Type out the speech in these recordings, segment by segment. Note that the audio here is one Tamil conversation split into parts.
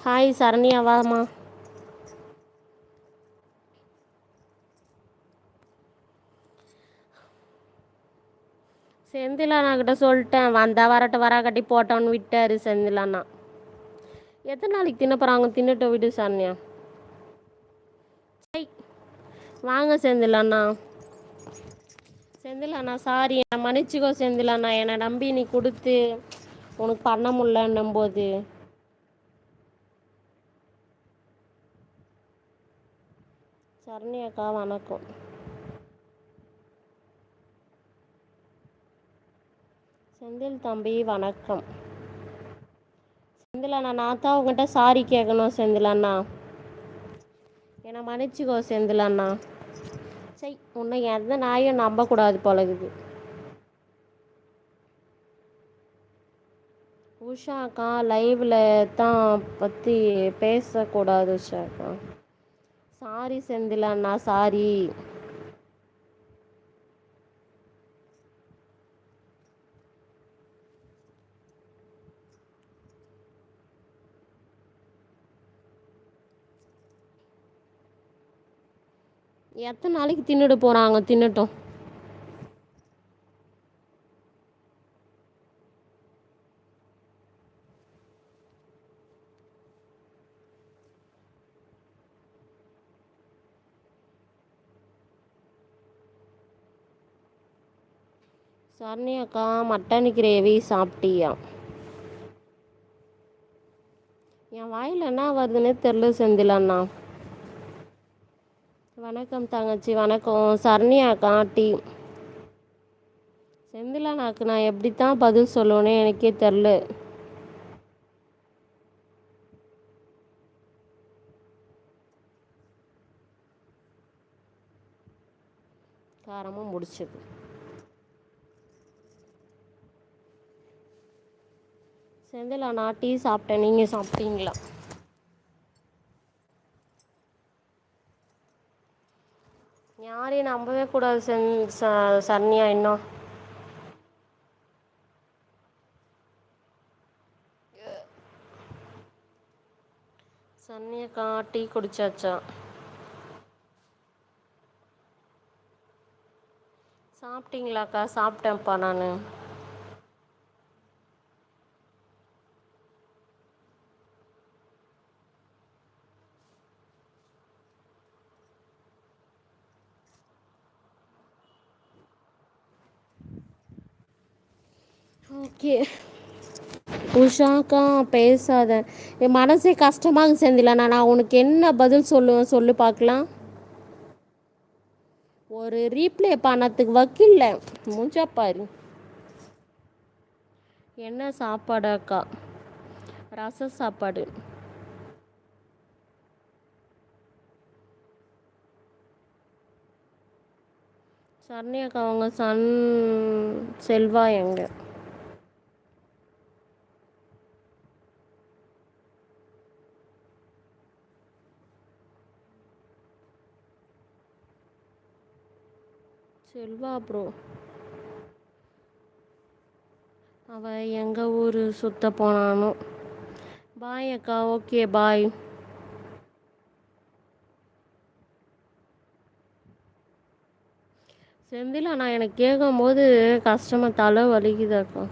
ஹாய் சரண்யாவாம்மா செந்திலானா கிட்ட சொல்லிட்டேன் வந்தா வரா கட்டி போட்டோன்னு விட்டாரு செந்திலானா எத்தனை நாளைக்கு தின்ன போகிறாங்க தின்னுட்டு விடு சரண்யா. சை வாங்க செந்தில் அண்ணா. சாரி என்னை மன்னிச்சிக்கோ செந்தில் என்னை நம்பி நீ கொடுத்து உனக்கு பண்ண முடியலன்னும் போது சரண்யாக்கா வணக்கம். செந்தில் தம்பி வணக்கம். செந்தில் அண்ணா நான் தான் உங்கள்கிட்ட சாரி கேட்கணும் செந்தில் அண்ணா. என்னை மன்னிச்சுக்கோ செந்தில் அண்ணா. சரி உன்னை எந்த நாயும் நம்பக்கூடாது போலகுது உஷாக்கா லைவில் தான் பற்றி பேசக்கூடாது உஷாக்கா சாரி செந்தில் அண்ணா சாரி. எத்தனை நாளைக்கு தின்னுட்டு போகிறாங்க தின்னட்டும். சரணி அக்கா மட்டன் கிரேவி சாப்பிட்டியா? என் வாயில் என்ன வருதுன்னே தெரில செந்திலண்ணா வணக்கம் தங்கச்சி வணக்கம். சரண்யாக்கா டீ செந்திலண்ணாக்கு நான் எப்படி தான் பதில் சொல்லுவேனே எனக்கே தெரில காரமாக முடிச்சது. செந்தில் நான் டீ சாப்பிட்டேன். நீங்கள் சாப்பிட்டீங்களா? யாரையும் நம்பவே கூடாது சென் ச சரண்யா இன்னும். சன்னியக்கா டீ குடிச்சாச்சா? சாப்பிட்டீங்களாக்கா? சாப்பிட்டேன்ப்பா நான். ஓகே உஷாக்கா பேசாத. என் மனசே கஷ்டமாக செந்தில நான் உனக்கு என்ன பதில் சொல்லுவேன் சொல்லு பார்க்கலாம். ஒரு ரீப்ளே பண்ணத்துக்கு வக்கில்ல. மூஞ்சா பாரு. என்ன சாப்பாடாக்கா ரச சாப்பாடு. சரண்யாக்கா அவங்க சன் செல்வா எங்கே? செல்வா ப்ரோ அவள் எங்கள் ஊர் சுத்த போனானோ? பாய் அக்கா. ஓகே பாய் செந்தில் அண்ணா எனக்கு கேட்கும்போது கஷ்டமாக தலை வலிக்குது அக்கா.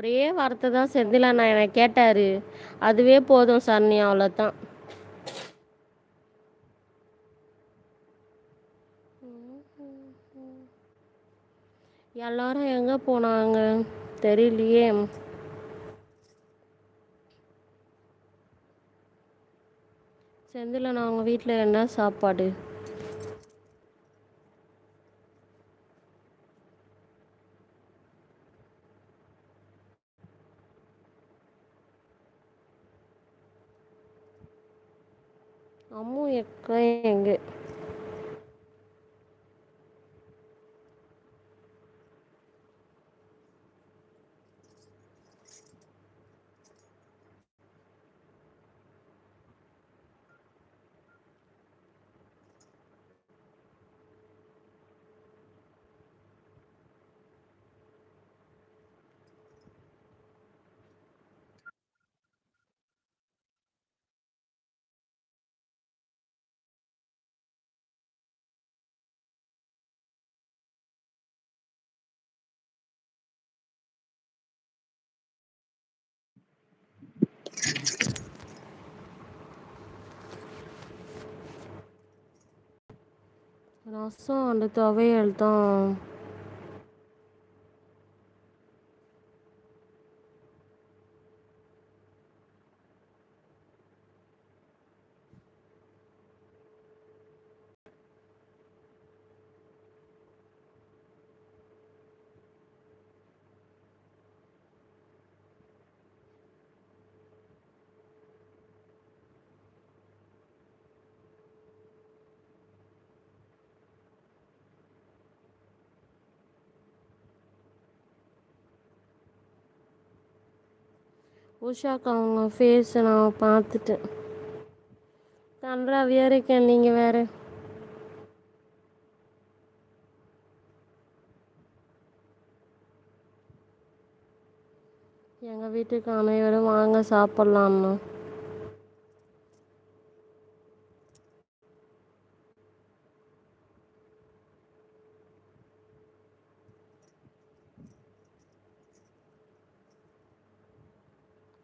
ஒரே வார்த்தை தான் செந்தில் அண்ணா என்னை கேட்டார். அதுவே போதும் சரண்யா அவ்வளோதான் எல்லாரும் எங்கே போனாங்க? தெரியலையே. செந்தில் நான் அவங்க வீட்டில் என்ன சாப்பாடு? అమ్ము ఎక్క ఎంగే ரசம் அந்த துவையல் தான். உஷாக்கா அவங்க ஃபேஸை நான் பார்த்துட்டேன். கன்றாவியாக இருக்கேன் நீங்கள் வேறு. எங்கள் வீட்டுக்கு அனைவரும் வாங்க சாப்பலான்னு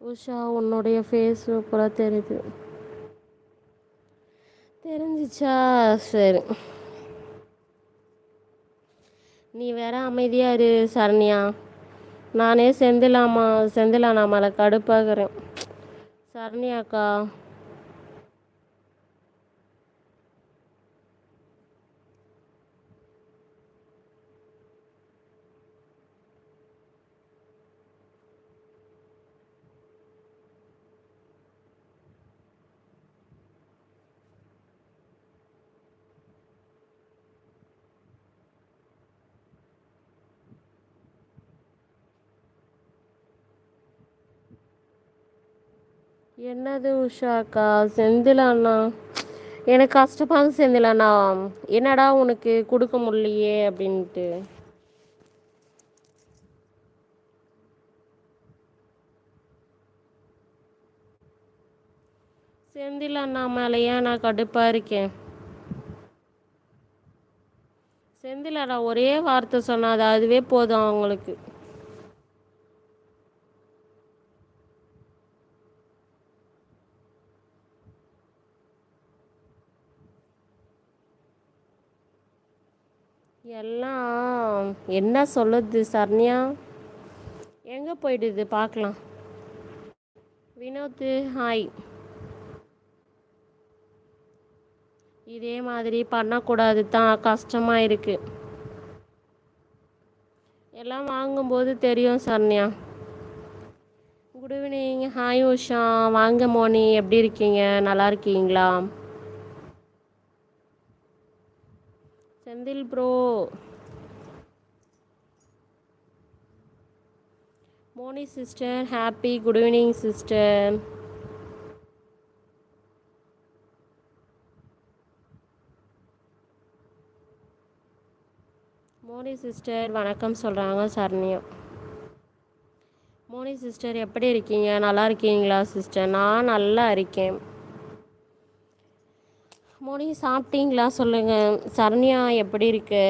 உஷா உன்னுடைய ஃபேஸ் சூப்பரா தெரியுது தெரிஞ்சிச்சா? சரி. நீ வேற அமைதியா இரு சரண்யா. நானே செந்திலாமா செந்தில் நான் மேல கடுப்பாகிறேன். சரண்யாக்கா. என்னது உஷாக்கா செந்தில் அண்ணா. எனக்கு கஷ்டமாக செந்திலண்ணா செந்தில் அண்ணா. என்னடா உனக்கு கொடுக்க முடியலையே அப்படின்ட்டு. செந்தில் அண்ணா நான் கடுப்பாக இருக்கேன்? செந்தில் அண்ணா ஒரே வார்த்தை சொன்னால் அது அதுவே போதும் அவங்களுக்கு. எல்லாம் என்ன சொல்லுது சரண்யா? எங்கே போயிடுது? பார்க்கலாம் வினோத்து ஹாய் இதே மாதிரி பண்ணக்கூடாது தான். கஷ்டமாக இருக்குது எல்லாம் வாங்கும்போது தெரியும் Saranya. Good evening. Hi Usha. வாங்க மோனி. எப்படி இருக்கீங்க? நல்லா இருக்கீங்களா? Senthil bro. Moni sister happy good evening sister. Moni sister வணக்கம் சொல்கிறாங்க சரண்யா. மோனி சிஸ்டர் எப்படி இருக்கீங்க? நல்லா இருக்கீங்களா சிஸ்டர்? நான் நல்லா இருக்கேன். மோனி சாப்பிட்டீங்களா? சொல்லுங்கள் சரண்யா எப்படி இருக்கு?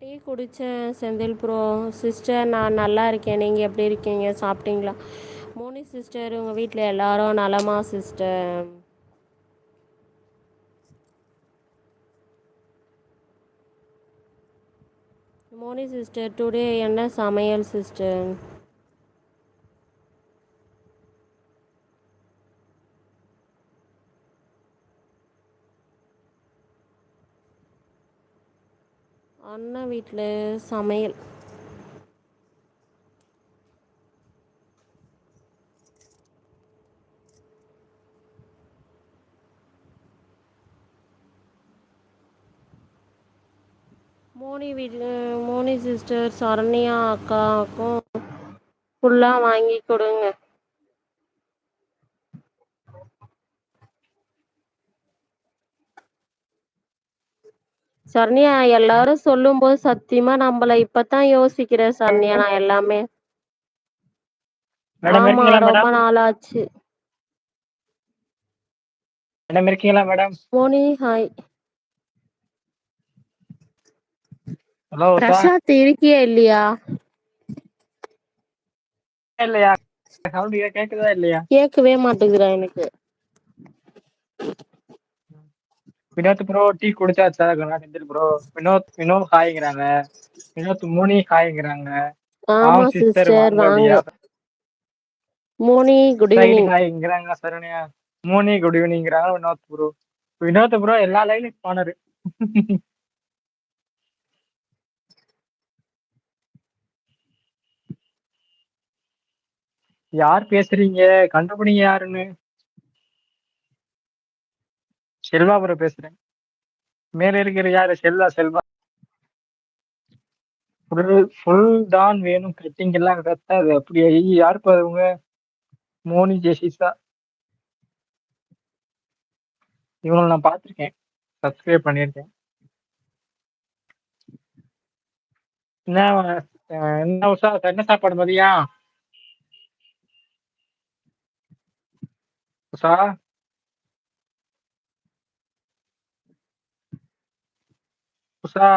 டீ குடித்தேன் செந்தில் ப்ரோ. சிஸ்டர் நான் நல்லா இருக்கேன். நீங்கள் எப்படி இருக்கீங்க? சாப்பிட்டீங்களா? மோனி சிஸ்டர் உங்கள் வீட்டில் எல்லாரும் நலமா சிஸ்டர் மோனி சிஸ்டர் டுடே என்ன சமையல் சிஸ்டர் அண்ணன் வீட்டில் சமையல். மோனி வீட்டு மோனி சிஸ்டர் சரண்யா அக்காவுக்கும் ஃபுல்லாக வாங்கி கொடுங்க. சரண்யா எல்லாரும் சொல்லும்போது சத்தியமா நம்பல இப்பதான் யோசிக்கிறேன் சரண்யா நான் எல்லாமே. ஆமா ரொம்ப நாளாச்சு. மேடம் இருக்கீங்களா madam? Moni hi hello Usha Prasad இருக்கியா இல்லையா? இல்லையா? சவுண்ட் கேக்குதா இல்லையா? கேக்கவே மாட்டேங்குதுடா எனக்கு. வினோத் ப்ரோ டீ குடிச்சாச்சா? செந்தில் ப்ரோ வினோத் வினோத் ஹாய்ங்கிறாங்க. வினோத் மோனி ஹாய்ங்கிறாங்க. ஆமா சிஸ்டர் வாங்க மோனி குட் ஈவினிங் ஹாய்ங்கிறாங்க சரண்யா மோனி குட் ஈவினிங்கிறாங்க வினோத் ப்ரோ வினோத் ப்ரோ எல்லா லைனும் பானரு. யார் பேசுறீங்க? கண்டுபிடிங்க யாருன்னு? செல்வா பேசுறேன். மேல இருக்கிற யாரு? செல்வா செல்வா. ஃபுல் ஃபுல் தான் வேணும் கட்டிங் எல்லாம் கத்தாது. அப்படியே யார் பாருங்க மோனி ஜெசிசா இவங்களை நான் பார்த்துருக்கேன். சப்ஸ்கிரைப் பண்ணியிருக்கேன். என்ன என்ன உஷா? என்ன சாப்பாடு மதியம்? உஷா உஷா